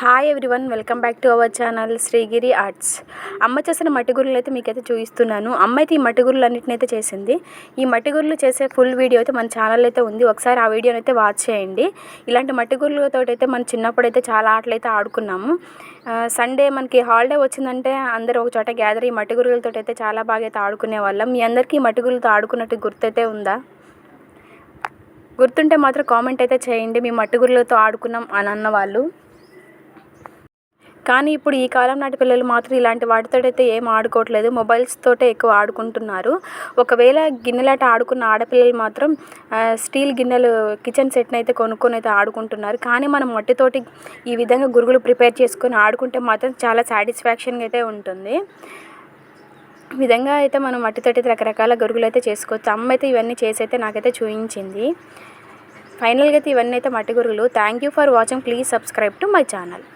Hi everyone welcome back to our channel Srigiri arts అమ్మ చేసిన మట్టిగురలు అయితే మీకైతే చూపిస్తున్నాను. అమ్మ అయితే ఈ మట్టి గురులు అయితే చేసింది. ఈ మట్టిగురలు చేసే ఫుల్ వీడియో అయితే మన ఛానల్ అయితే ఉంది. ఒకసారి ఆ వీడియోని అయితే వాచ్ చేయండి. ఇలాంటి మట్టిగూరులతో అయితే మనం చిన్నప్పుడు అయితే చాలా ఆటలు అయితే ఆడుకున్నాము. సండే మనకి హాలిడే వచ్చిందంటే అందరూ ఒక చోట గ్యాదర్ ఈ మటిగురులతో అయితే చాలా బాగా అయితే ఆడుకునే వాళ్ళం. మీ అందరికీ ఈ మటిగురులతో ఆడుకున్నట్టు గుర్తైతే ఉందా? గుర్తుంటే మాత్రం కామెంట్ అయితే చేయండి. మీ మట్టిగురలతో ఆడుకున్నాం అని అన్న వాళ్ళు. కానీ ఇప్పుడు ఈ కాలం నాటి పిల్లలు మాత్రం ఇలాంటి వాటితోటైతే ఏం ఆడుకోవట్లేదు. మొబైల్స్ తోటే ఎక్కువ ఆడుకుంటున్నారు. ఒకవేళ గిన్నెలాట ఆడుకున్న ఆడపిల్లలు మాత్రం స్టీల్ గిన్నెలు కిచెన్ సెట్ని అయితే కొనుక్కొని అయితే ఆడుకుంటున్నారు. కానీ మనం మట్టితోటి ఈ విధంగా గురుగులు ప్రిపేర్ చేసుకొని ఆడుకుంటే మాత్రం చాలా సాటిస్ఫాక్షన్గా అయితే ఉంటుంది. విధంగా అయితే మనం మట్టితోటి రకరకాల గొరుగులు అయితే చేసుకోవచ్చు. అమ్మ అయితే ఇవన్నీ చేసి అయితే నాకైతే చూపించింది. ఫైనల్గా అయితే ఇవన్నీ అయితే మట్టి గురుగులు. Thank you for watching. Please subscribe to my channel.